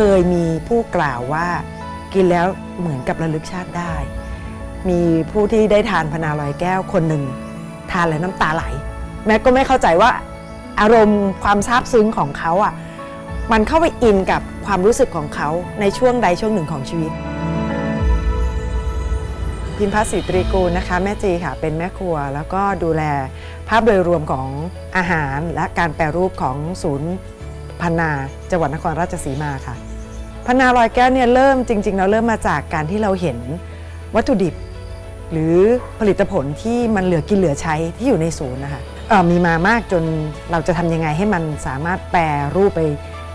เคยมีผู้กล่าวว่ากินแล้วเหมือนกับระลึกชาติได้ มีผู้ที่ได้ทานพนาลอยแก้วคนหนึ่ง ทานแล้วน้ำตาไหล แม่ก็ไม่เข้าใจว่าอารมณ์ความซาบซึ้งของเขาอะมันเข้าไปอินกับความรู้สึกของเขาในช่วงใดช่วงหนึ่งของชีวิต พิมพ์พัฒน์ศรีตรีกูลนะคะ แม่จีค่ะเป็นแม่ครัว แล้วก็ดูแลภาพโดยรวมของอาหารและการแปรรูปของศูนย์พันนาจังหวัดนครราชสีมาค่ะ พันนาลอยแก้วเนี่ยเริ่มจริงๆเราเริ่มมาจากการที่เราเห็นวัตถุดิบ หรือผลิตผลที่มันเหลือกินเหลือใช้ที่อยู่ในศูนย์นะคะมีมามากจนเราจะทำยังไงให้มันสามารถแปรรูปไป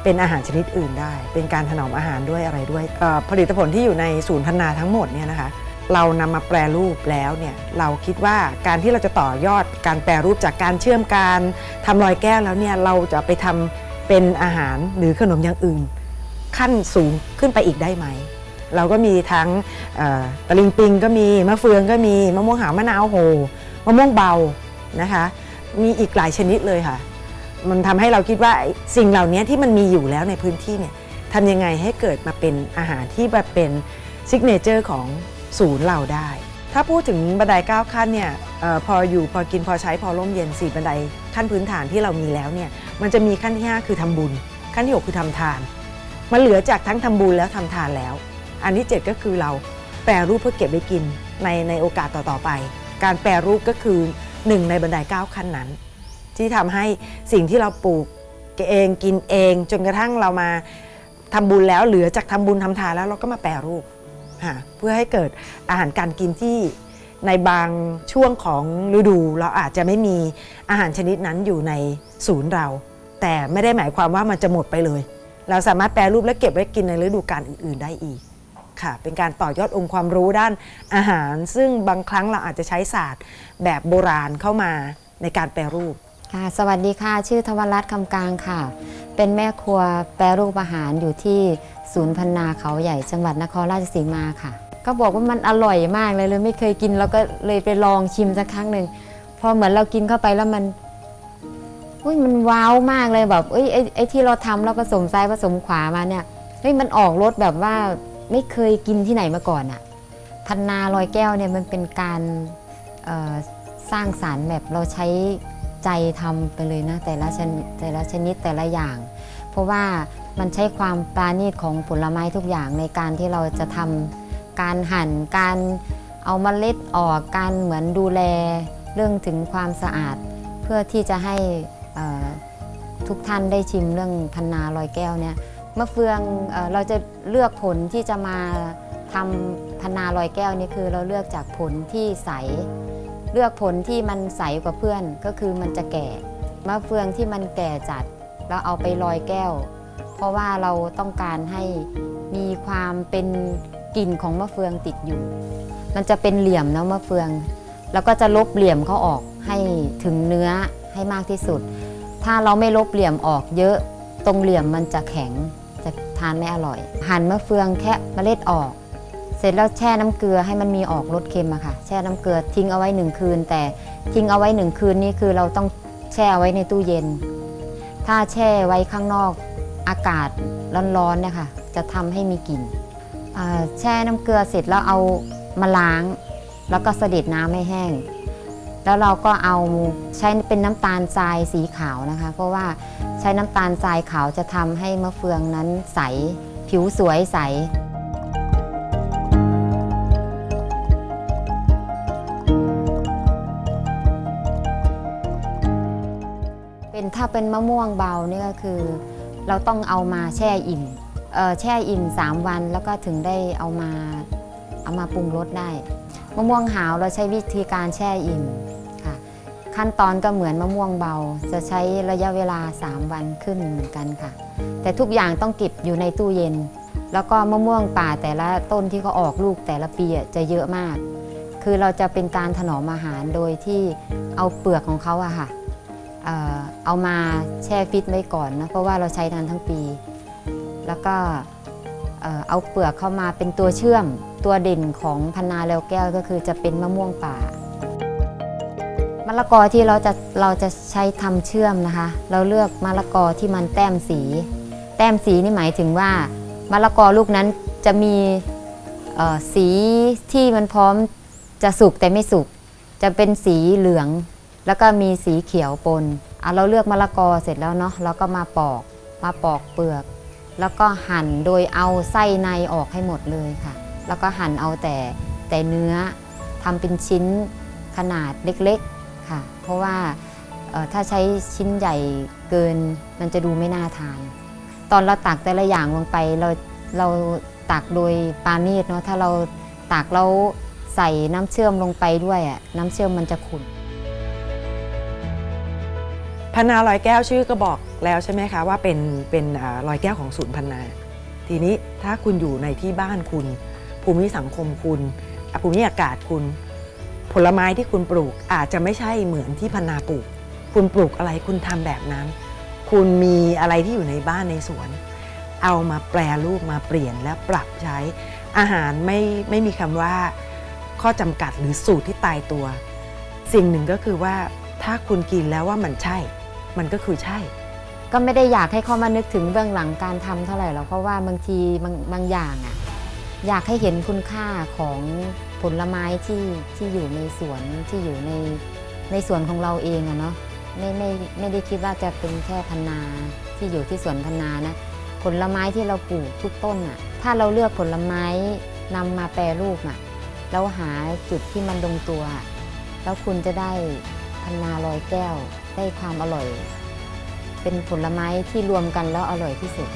เป็นอาหารชนิดอื่นได้ เป็นการถนอมอาหารด้วยอะไรด้วย ผลิตผลที่อยู่ในศูนย์พันนาทั้งหมดเนี่ยนะคะ เรานำมาแปรรูปแล้วเนี่ยเราคิดว่าการที่เราจะต่อยอดการแปรรูปจากการเชื่อมการทำรอยแก้วแล้วเนี่ยเราจะไปทำเป็นอาหารหรือขนมอย่างอื่น ขั้นสูงขึ้นไปอีกได้ไหม เราก็มีทั้งตะลิงปิงก็มีมะเฟืองก็มีมะม่วงหาวมะนาวโหมะม่วงเบานะคะ มีอีกหลายชนิดเลยค่ะ มันทำให้เราคิดว่าสิ่งเหล่านี้ที่มันมีอยู่แล้วในพื้นที่เนี่ยทำยังไงให้เกิดมาเป็นอาหารที่แบบเป็นซิกเนเจอร์ของศูนย์เราได้ ถ้าพูดถึงบันได9ขั้นเนี่ยออพออยู่พอกินพอใช้พอร่มเย็นสี่บันไดขั้นพื้นฐานที่เรามีแล้วเนี่ยมันจะมีขั้นที่ 5 คือทำบุญ ขั้นที่ 6 คือทำทาน มันเหลือจากทั้งทำบุญแล้วทำทานแล้ว อันที่7ก็คือเราแปรรูปเพื่อเก็บไว้กินในในโอกาสต่อๆไป การแปรรูปก็คือหนึ่งในบันได9ขั้นนั้น ที่ทำให้สิ่งที่เราปลูกเองกินเอง จนกระทั่งเรามาทำบุญแล้วเหลือจากทำบุญทำทานแล้วเราก็มาแปรรูปค่ะเพื่อให้เกิดอาหารการกินที่ในบางช่วงของฤดู เราอาจจะไม่มีอาหารชนิดนั้นอยู่ในศูนย์เรา แต่ไม่ได้หมายความว่ามันจะหมดไปเลย เราสามารถแปรรูปและเก็บไว้กินในฤดูกาลอื่น ๆ ได้อีกค่ะ เป็นการต่อยอดองค์ความรู้ด้านอาหาร ซึ่งบางครั้งเราอาจจะใช้ศาสตร์แบบโบราณเข้ามาในการแปรรูป ค่ะสวัสดีค่ะ ชื่อธวรัตน์คำกลางค่ะ เป็นแม่ครัวแปรรูปอาหารอยู่ที่ศูนย์พันนาเขาใหญ่จังหวัดนครราชสีมาค่ะ ก็บอกว่ามันอร่อยมากเลยเลยไม่เคยกินแล้วก็เลยไปลองชิมสักครั้งหนึ่งพอเหมือนเรากินเข้าไปแล้วมัน อุ้ยมันว้าวมากเลยแบบเอ้ยไอ้ไอ้ที่เราทำแล้วผสมซ้ายผสมขวามาเนี่ยเฮ้ยมันออกรสแบบว่าไม่เคยกินที่ไหนมาก่อนอะพันนาลอยแก้วเนี่ยมันเป็นการสร้างสารรค์แบบเราใช้ใจทำไปเลยนะแต่ละชนิดแต่ละชนิดแต่ละอย่าง เพราะว่ามันใช้ความปราณีตของผลไม้ทุกอย่างในการที่เราจะทำการหั่นการเอามาเล็ดออกการเหมือนดูแลเรื่องถึงความสะอาด เพื่อที่จะให้ ทุกท่านได้ชิมเรื่องพันนาลอยแก้วเนี่ยมะเฟืองเอเราจะเลือกผลที่จะมาทำพันนาลอยแก้วนี่คือเราเลือกจากผลที่ใส เลือกผลที่มันใสกว่าเพื่อนก็คือมันจะแก่มะเฟืองที่มันแก่จัดเราเอาไปลอยแก้ว เพราะว่าเราต้องการให้มีความเป็นกลิ่นของมะเฟืองติดอยู่ มันจะเป็นเหลี่ยมนะมะเฟือง แล้วก็จะลบเหลี่ยมเขาออกให้ถึงเนื้อ ให้มากที่สุด ถ้าเราไม่ลบเหลี่ยมออกเยอะตรงเหลี่ยมมันจะแข็งจะทานไม่อร่อย หั่นมะเฟืองแค่เมล็ดออก เสร็จแล้วแช่น้ำเกลือให้มันมีออกรสเค็มอะค่ะ แช่น้ำเกลือทิ้งเอาไว้หนึ่งคืน แต่ทิ้งเอาไว้หนึ่งคืนนี่คือเราต้องแช่เอาไว้ในตู้เย็น ถ้าแช่ไว้ข้างนอกอากาศร้อนๆเนี่ยค่ะ จะทำให้มีกลิ่นแช่น้ำเกลือเสร็จแล้วเอามาล้าง แล้วก็เสด็จน้ำให้แห้ง แล้วเราก็เอาใช้เป็นน้ำตาลทรายสีขาวนะคะ เพราะว่าใช้น้ำตาลทรายขาวจะทำให้มะเฟืองนั้นใส ผิวสวยใสเป็นถ้าเป็นมะม่วงเบานี่ก็คือ เราต้องเอามาแช่อิ่มแช่อิ่ม 3 วันแล้วก็ถึงได้เอามาเอามาปรุงรสได้ มะม่วงหาวเราใช้วิธีการแช่อิ่ม ขั้นตอนก็เหมือนมะม่วงเบา จะใช้ระยะเวลา 3 วันขึ้นเหมือนกันค่ะ แต่ทุกอย่างต้องเก็บอยู่ในตู้เย็น แล้วก็มะม่วงป่าแต่ละต้นที่เขาออกลูกแต่ละปีจะเยอะมาก คือเราจะเป็นการถนอมอาหารโดยที่เอาเปลือกของเขาอะค่ะเอามาแช่ฟิตไว้ก่อนนะเพราะว่าเราใช้นานทั้งปี แล้วก็เอาเปลือกเข้ามาเป็นตัวเชื่อมตัวเด่นของพันนาแล้วแก้วก็คือจะเป็นมะม่วงป่า ละกอที่เราจะเราจะใช้ทำเชื่อมนะคะ เราเลือกมะละกอที่มันแต้มสี แต้มสีนี่หมายถึงว่ามะละกอลูกนั้นจะมีเอ่อสีที่มันพร้อมจะสุกแต่ไม่สุกจะเป็นสีเหลือง แล้วก็มีสีเขียวปนอะเราเลือกมะละกอเสร็จแล้วเนาะเราก็มาปอกมาปอกเปลือก แล้วก็หั่นโดยเอาไส้ในออกให้หมดเลยค่ะ แล้วก็หั่นเอาแต่แต่เนื้อทำเป็นชิ้นขนาดเล็กๆ ค่ะ เพราะว่าถ้าใช้ชิ้นใหญ่เกินมันจะดูไม่น่าทาน ตอนเราตักแต่ละอย่างลงไปเราเราตักโดยปานีตเนาะถ้าเราตักแล้วใส่น้ำเชื่อมลงไปด้วยอะน้ำเชื่อมมันจะขุ่นพันนาลอยแก้วชื่อก็บอกแล้วใช่ไหมคะว่าเป็นเป็นลอยแก้วของศูนย์พันนา ทีนี้ถ้าคุณอยู่ในที่บ้านคุณ ภูมิสังคมคุณภูมิอากาศคุณ ผลไม้ที่คุณปลูกอาจจะไม่ใช่เหมือนที่พันนาปลูก คุณปลูกอะไรคุณทำแบบนั้น คุณมีอะไรที่อยู่ในบ้านในสวน เอามาแปรรูปมาเปลี่ยนและปรับใช้ อาหารไม่ไม่มีคำว่า ข้อจำกัดหรือสูตรที่ตายตัว สิ่งหนึ่งก็คือว่าถ้าคุณกินแล้วว่ามันใช่ มันก็คือใช่ ก็ไม่ได้อยากให้เขามานึกถึงเบื้องหลังการทำเท่าไหร่หรอกเพราะว่าบางทีบางบางอย่างอะอยากให้เห็นคุณค่าของ ผลไม้ที่ที่อยู่ในสวนที่อยู่ในในสวนของเราเองอะเนาะไม่ไม่ไม่ได้คิดว่าจะเป็นแค่พันนาที่อยู่ที่สวนพันนานะผลไม้ที่เราปลูกทุกต้นอะถ้าเราเลือกผลไม้นำมาแปรรูปอะแล้วหาจุดที่มันลงตัว แล้วคุณจะได้พันนาลอยแก้วได้ความอร่อย เป็นผลไม้ที่รวมกันแล้วอร่อยที่สุด